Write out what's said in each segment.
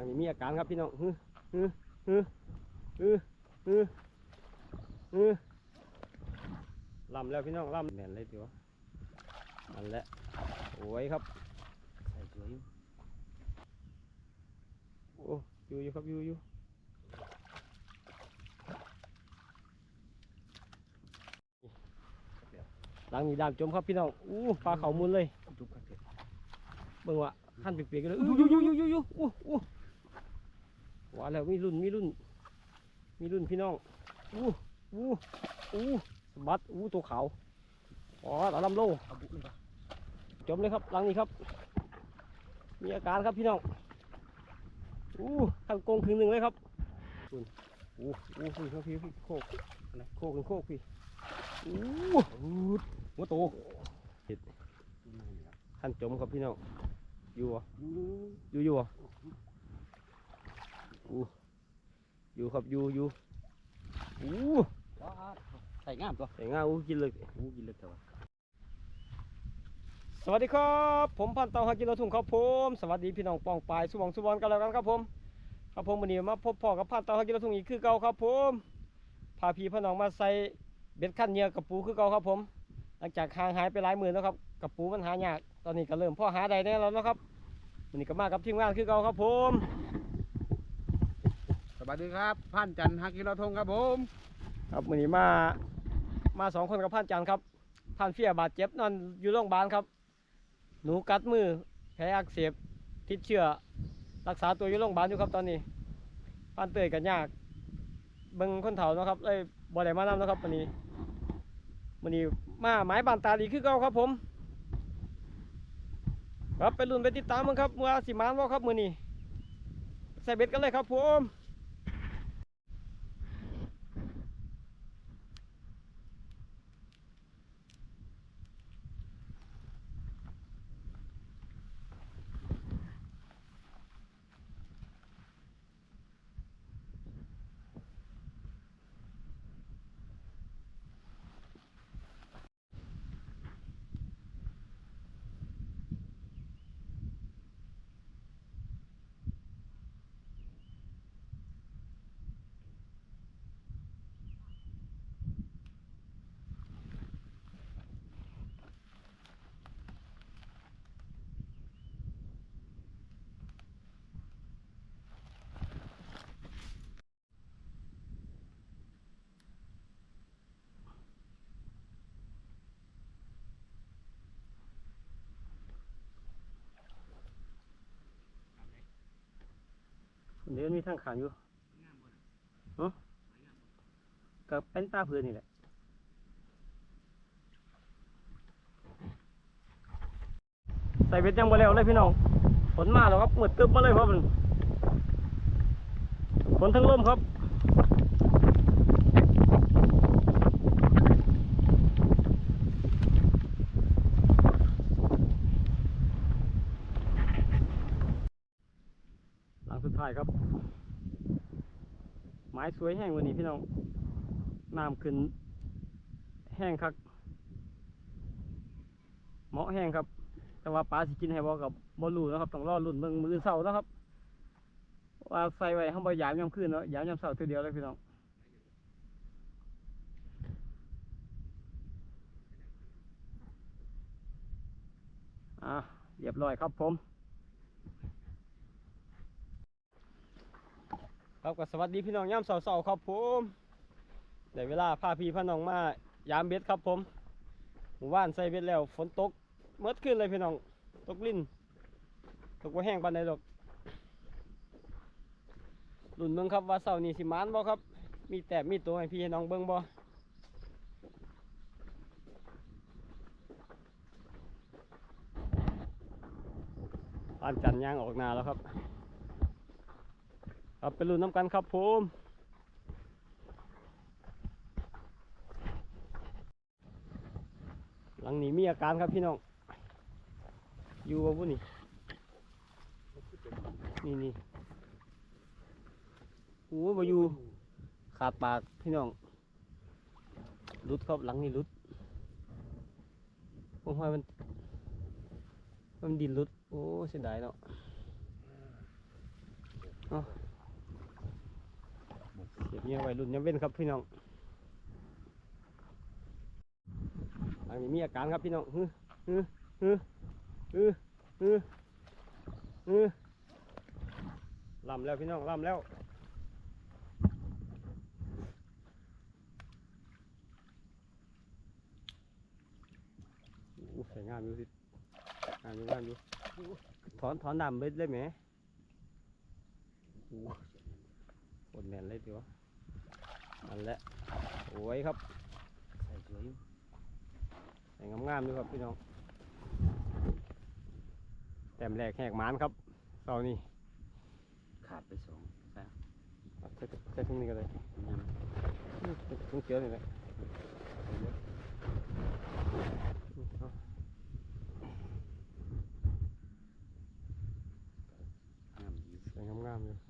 อันนี้มีอาการครับพี่น้องฮึฮึฮึฮึฮึฮึลำแล้วพี่น้องลำแม่นเลยทีวะนั่นแหละโอ้ยครับใส่สวยอยู่โอ้อยู่อยู่ครับอยู่อยู่หลังนี้ดามจมครับพี่น้องอู้ปลาเขามุนเลยเบิ่งว่าขั้นเปียกๆกันเลยอู้ยูยูยูยูยูอู้อู้ ว่าแล้วมีรุ่นมีรุ่น มีรุ่นพี่น้องอู้อู้อู้สบัดอู้ตัวขาวอ๋อตาลำโลเอาบุกเลยปะจมเลยครับหลังนี้ครับ มีอาการครับพี่น้องอู้ขันโกงครึ่งหนึ่งเลยครับคุณอู้อู้พี่ครับพี่พี่โคกอะไรโคกเป็นโคกพี่อู้หัวโตขั้นจมครับพี่น้องอยู่เหรออยู่อยู่อะ อู้อยู่ครับอยู่อยู่อู้ว้าใส่งามตัวแต่ง่าอู้กินเลยอู้กินเล็กแต่ว่าสวัสดีครับ ผมพันเตาหากินเราทุ่งครับผมสวัสดีพี่น้องปองปลายสุวงสุวรรณกันแล้วกันครับผมครับผมวันนี้มาพบพ่อกับพันเตาหากินเราทุ่งอีกคือเก่าครับผมพาพี่พี่น้องมาใส่เบ็ดขั้นเหยื่อกับปูคือเก่าครับผม หลังจากห่างหายไปหลายหมื่นแล้วครับกับปูมันหายากตอนนี้ก็เริ่มพ่อหาได้แน่แล้วนะครับวันนี้ก็มากับทีมงานคือเก่าครับผมส วัสดีครับพันจันฮักกิโลทงครับผมครับวันนี้มามาสองคนกับพันจันครับพันเฟียบาดเจ็บนอนอยู่โรงพยาบาลครับ หนูกัดมือแผลอักเสบติดเชื้อรักษาตัวอยู่โรงพยาบาลอยู่ครับตอนนี้พันเตยกันยากเบิ่งคนเฒ่านะครับเลยบ่ได้มานำนะครับวันนี้วันนี้มาหมายบานตาดีคือเก่าครับผม ครับไปลุ้นไปติดตามมันครับว่าสิมานบ่ครับมือนี้ใส่เบ็ดกันเลยครับผม เดี๋ยวมีทางขางอยู่ฮะก็เป็นตาเพื่อนนี่แหละใส่เบ็ดยังบ่แล้วเลยพี่น้องฝนมาแล้วครับมืดตึ๊บมาเลยครับมันฝนทั้งลมครับ หลังสุดท้าย ครับ ไม้สวยแห้งวันนี้พี่น้อง น้ำขึ้น แห้งครับเหมาะแห้งครับ แต่ว่าปลาสิกินให้บ่กับบอลูนะครับ ต้องรอรุ่นเบิ่งมือเสาร์นะครับ ว่าใส่ไว้ห้องบ่ยามยามคืนเนาะยามยามเสาร์ตัวเดียวเลยพี่น้องอะเรียบร้อยครับผม ครับก็สวัสดีพี่น้องย่ำเสาๆครับผมได้เวลาพาพี่พาน้องมายามเบ็ดครับผมหมู่บ้านใส่เบ็ดแล้วฝนตกเมื่อคืนเลยพี่น้องตกลิ้นตกว่าแห้งปานใดหรอกลุ่นเบิ่งครับว่าเสาร์นี้สิมานบ่ครับ มีแต่มีตัวให้พี่ให้น้องเบิ่งบ่ปานจันย่างออกนาแล้วครับ ครับไปลุ้นน้ำกันครับผมหลังนี้มีอาการครับพี่น้อง อยู่บ่บุนี่นี่นี่โอ้บ่อยู่ขาดปากพี่น้องรุดครับหลังนี้รุดผมว่ามัน มันดินรุด โอ้เสียดายเนาะ เอาเสียบเงี้ยไว้รุ่นยังเว้นครับพี่น้องอันนี้มีอาการครับพี่น้องฮึฮึฮึฮึฮึฮึลำแล้วพี่น้องลำแล้วอู้ใส่งามอยู่สิงามอยู่งามอยู่ถอนถอนดำไปเลยไหมอู้ปวดแมนเลยทีวะ นั่นแหละโอ้ยครับใส่สวยอยู่ใส่งามๆด้วยครับพี่น้องแต้มแรกแหกหมานครับเสาร์นี้ขาดไปสองใส่เอาใส่ใส่ทุ่งนี้ก็ได้ยังทุ่งเขียวนี่แหละอืมเอางามดีใส่งามๆอยู่ปลาเนี่ยปู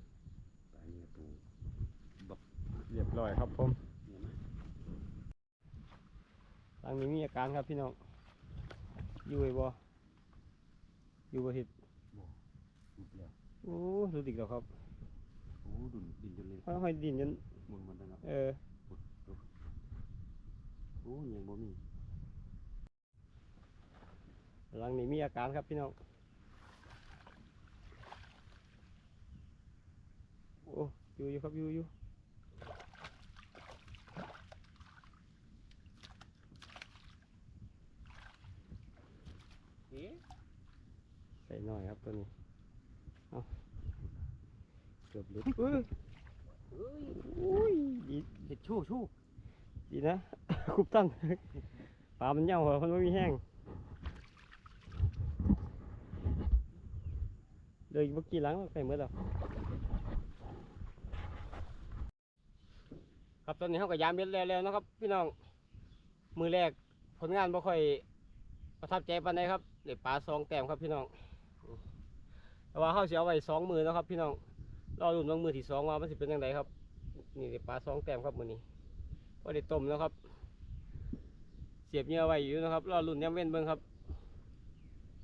เรียบร้อยครับผมเนี่ยมาทางนี้มีอาการครับพี่น้องอยู่ไอ้บ่อยู่บ่ทิศหมดแล้วโอ้ดูดิกแล้วครับโอ้ดุนดินจนเลยห้อยๆดินจนหมุนหมดแล้วเนาะเออโอ้ยังบ่มีหลังนี้มีอาการครับพี่น้องโอ้อยู่อยู่ครับอยู่อยู่ เอ๊ะ ใส่หน่อยครับตัวนี้ เอาเกือบหลุดเอ้ยเอ้ยอุ้ยดีเห็ดชู่ชู่ดีนะ คุบตั้นปลามันเหี่ยวเหรอมันไม่มีแห้งเลยเมื่อกี้หล้างไปเมื่อแล้วครับตอนนี้เขาก็ยามเบ็ดแล้วๆนะครับ พี่น้องมือแรกผลงานบ่ค่อย ประทับใจปานใดครับเด็ปลาสองแต้มครับพี่น้องแต่ว่าเขาเสียไว้สองมือนะครับ พี่น้องรอรุ่นบางมือที่สองว่ามันสิเป็นยังไงครับ นี่ได้ปลาสองแต้มครับมือนี้ก็ได้ต้มแล้วครับ เสียบเหยื่อไว้อยู่นะครับรอรุ่นย้ำเว้นเบิ้งครับ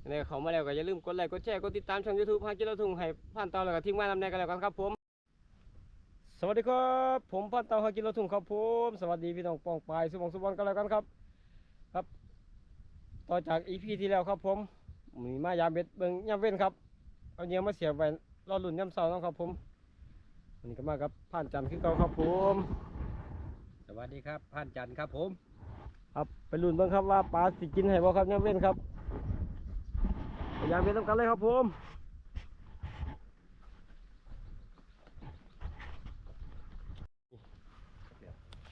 ในเขามาแล้วก็อย่าลืมกดไลค์กดแชร์กดติดตามช่องยูทูบพากิโลทุ่งให้ผ่านเตาแล้วก็ทีมงานนำแนกันแล้วกันครับผมสวัสดีครับผมพันเตาฮากิโลทุ่งครับผมสวัสดีพี่น้องปองปายสุบงสุบอลกันแล้วกันครับ ครับ ต่อจากอีพีที่แล้วครับผมมีมายามเบ็ดเบิ้งย้ำเว้นครับ เอาเหยื่อมาเสียบไว้รอรุ่นย้ำเสาร์นะครับผมวันนี้ก็มากับผ่านจันทร์คือเก่าครับผม สวัสดีครับผ่านจันทร์ครับผม ครับไปลุ้นเบิ่งครับว่าปลาสิกินให้บ่ครับย่ำเว้นครับพยายามเป็นต้องกันเลยครับผม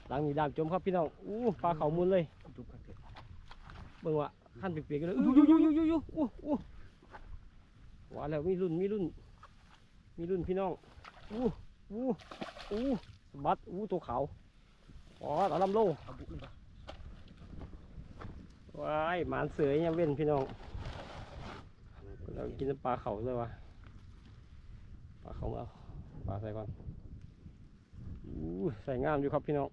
หลังนี้ดามจมครับพี่น้องอู้ปลาเขามุนเลยทุกครับเถอะเบิ่งว่า ขั้นเปียกๆกันเลยยูยูยูยูยูอู้อู้ว่าแล้วมีรุ่นมีรุ่น มีรุ่นพี่น้องอู้อู้อู้สบัดอู้ตัวขาวอ๋อตาลำโลเอาบุกเลยปะว้ายหมานเสือยังเว้นพี่น้องเรากินปลาเขาเลยวะปลาเขามาเอาปลาใส่ก่อนอู้ใส่งามอยู่ครับพี่น้อง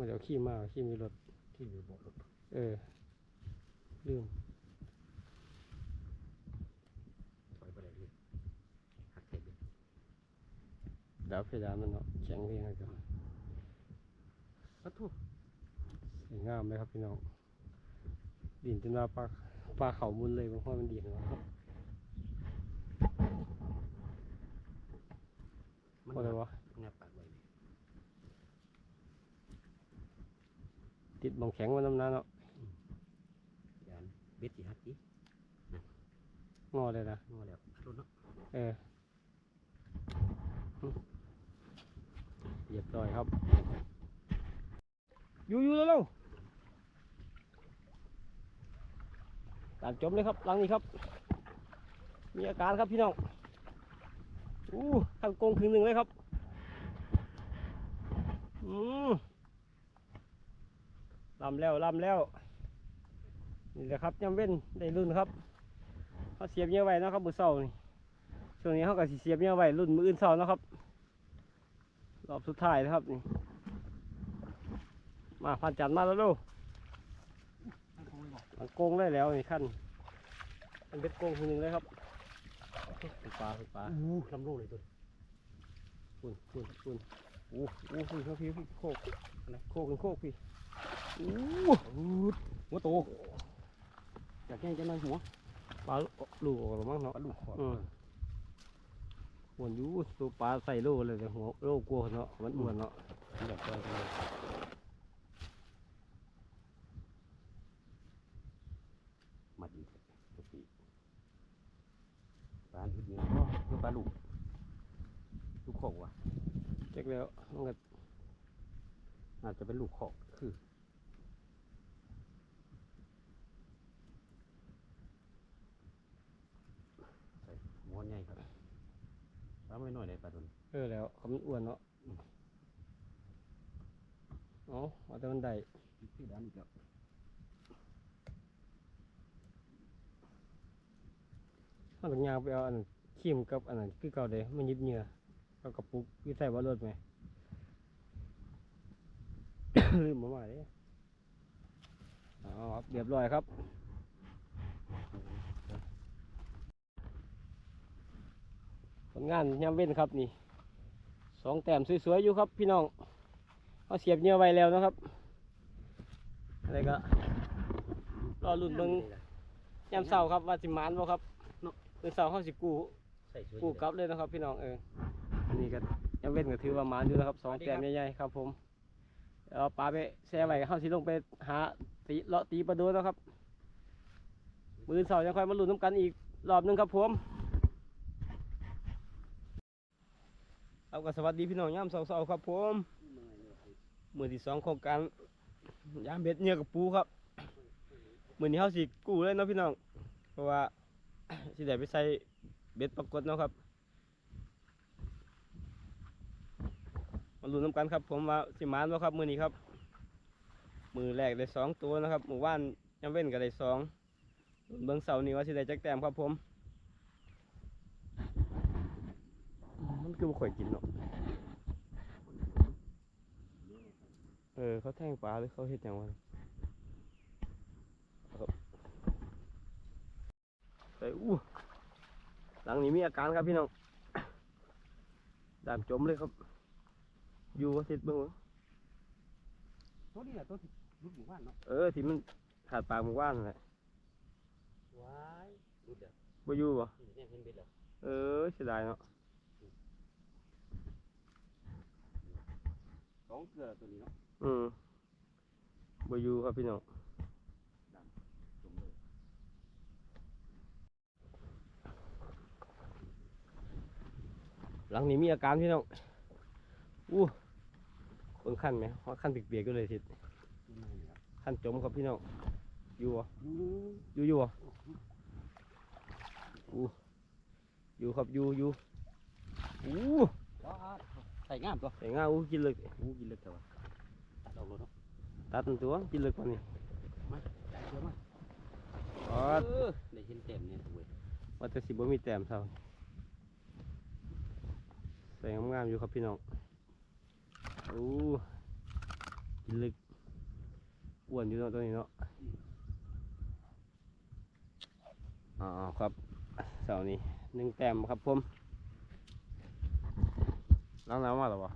มื่อเดี๋ยวขี้มาขี้มีรถที่อยู่บอกรถเออลืมถอยไปเลยเลยหักเสร็จเลยดาวเพดานมันเนาะแข็งเพียงกันปะทุสวยงามเลยครับพี่น้องดินจนว่าปลาปลาเขามุนเลยบางคนมันดินเนาะ มัน ว่าอะไรวะ งับปากไว้เลย ติดบองแข็งมันน้ำหน้าเนาะยานเบ็ดสิหักจีงอเลยนะงอแล้วรถเนาะเออหึเรียบร้อยครับ อยู่อยู่แล้วๆการจมเลยครับหลังนี้ครับ มีอาการครับพี่น้องอู้ขั้นโกงครึ่งหนึ่งเลยครับ อืมลำแล้วลำแล้วนี่แหละครับย่ำเว้นได้รุ่นครับเขาเสียบเงี้ยไว้เนาะครับมือเสานี่ช่วงนี้เขาก็สิเสียบเงี้ยไว้รุ่นมืออื่นเสาเนาะครับรอบสุดท้ายนะครับนี่มาพันจันทร์มาแล้วลูกมันโกงได้แล้วนี่ขั้นมันเป็นโกงทีหนึ่งเลยครับฝึกปลาฝึกปลาอู้ลำโลเลยตัวปุ่นปุ่นปุ่นโอ้โหพี่เขาพี่พี่โคกอะไรโคกเป็นโคกพี่โอ้ หัวโตอยากแก้จะนอนหัวปลาลูกออกแล้วมั้งเนาะปลาลูกขอดอืมอ้วนอยู่ตัวปลาใส่โลเลยแต่หัวโลกลัวเนาะมันอ้วนเนาะอยากปล่อยไปเลยมาดีตัวปีปลาหิดเนี่ยก็ปลาลูกลูกขอกว่ะเจ๊กแล้วมันก็อาจจะเป็นลูกขอกคือใส่ม้วนใหญ่ครับ ปลาไม่น้อยเลยปลาตัวนี้เออแล้วเขามันอ้วนเนาะเอ๋อว่าแต่มันได้ที่ด้านนี้ก็มันต้องยางไปเอาอันนั้นขีมกับอันนั้นคือเก่าเด้มันยิบเหงื่อเอากระปุกคือใส่บ่รถไหม ลืมมาใหม่เด้อ๋อเรียบร้อยครับ ลงานยามเว้นครับนี่สองแต้มสวยๆอยู่ครับพี่น้องเอาเสียบเหงื่อไว้แล้วนะครับอะไรก็รอลุ่นเบิ่งยามเสาร์ครับว่าสิมานบ่ครับเนาะเมื่อเสาร์เขาสิกู้ใส่สวยกู้กลับเลยนะครับ พี่น้องเอออันนี่ก็ยามเว้นก็ถือว่ามานอยู่นะครับสองแต้มใหญ่ๆครับ ผมเอาปลาไปแช่ไว้เขาสิลงไปหาตีเลาะตีปลาโดนะครับมือเสาร์ยังค่อยมาลุ้นน้ำกันอีกรอบหนึงครับผม เอาก็สวัสดีพี่น้องยามเสาร์ๆครับผมมือที่สองโครงการยามเบ็ดเหนื้อกับปูครับมือนี้เขาสิกู้เลยเนาะพี่น้องเพราะว่าสิได้ไปใส่เบ็ดปรากฏเนาะครับมาลุ้นน้ำกันครับ ผมว่าสิมานบ่ครับมือนี้ครับ มือแรกได้สองตัวนะครับมือว่านยามเว้นก็ได้สองลุ้นเบิ้งเสาร์นี้ว่าสิได้จักแต้มครับผมอืมมัน คือบ่ค่อยกินเนาะเออเขาแทงปลาหรือเขาเฮ็ดหยังวะครับไปอู้หลังนี้มีอาการครับพี่น้องดามจมเลยครับ อยู่ว่าทิศเบิ่งตัวนี้แหละตัวที่ลูกหมู่บ้านเนาะเออที่มันขาดปลาหมู่บ้านนั่นแหละว้ายดูเดี๋ยวบ่อยู่บ่เนี่ยเห็นเบ็ดแล้วเออเสียดายเนาะ สองเกลือตัวนี้เนาะอืมบ่อยู่ครับพี่น้องจมเลยหลังนี้มีอาการพี่น้องอู้คนขั้นไหมว่าขั้นเปียกๆก็เลยทิศนี่มันนี่ครับขั้นจมครับพี่น้องอยู่บ่ยูอยู่อยู่อะอู้อยู่ครับอยู่อยู่อู้ ว้า ใส่งามตัวแต่ง่าอู้กินเลยอู้กินเล็กแต่ว่าดอกรถเนาะตัดมันตัวกินเลยกว่านี้ได้เยอะมากอ๋อเออได้เห็นเต็มเนี่ยเว้ยว่าแต่สิบ่มีแต้มเท่าใส่งามๆอยู่ครับพี่น้องอู้กินลึกอ้วนอยู่เนาะตัวนี้เนาะอ๋อครับเสาร์นี้หนึ่งแต้มครับผม ล้างน้ำมาหรอวะ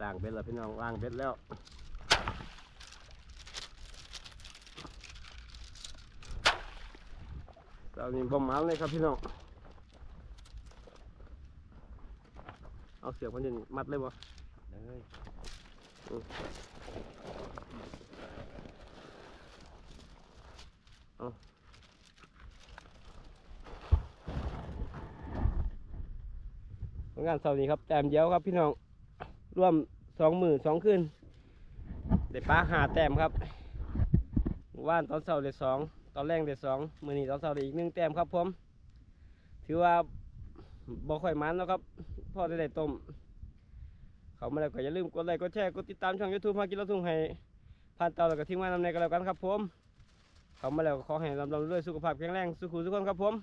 ล้างเบ็ดแล้วพี่น้องล้างเบ็ดแล้วตอนนี้ประมาณเลยครับพี่น้อง เอาเสียบมันจะมัดเลยบ่เลยผลงานเสาร์นี้ครับแต้มเดียวครับพี่น้องร่วมสองมือสองคืนได้ปลาหาแต้มครับเมื่อว่านตอนเสาร์ได้สองตอนแรกได้สองมือนี้ตอนเสาร์ได้อีกหนึ่งแต้มครับผมถือว่า บ่ค่อยมันแล้วครับพ่อได้ได้ต้ม เขามาแล้วก็อย่าลืมกดไลค์กดแชร์กดติดตามช่อง YouTube มากินแล้วทุ่งให้ผ่านเตาแล้วก็ทิ้งไว้นำในกันแล้วกันครับผม เข้ามาแล้วก็ขอให้ลำลำด้วยสุขภาพแข็งแรงสุขุทุกคนครับผม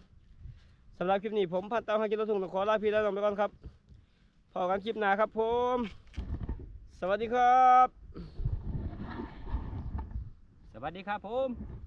สำหรับคลิปนี้ผมผ่านเตาให้กินรถทุ่งต้องขอลาพี่และน้องไปก่อนครับพอกันคลิปหน้าครับผม สวัสดีครับ สวัสดีครับผม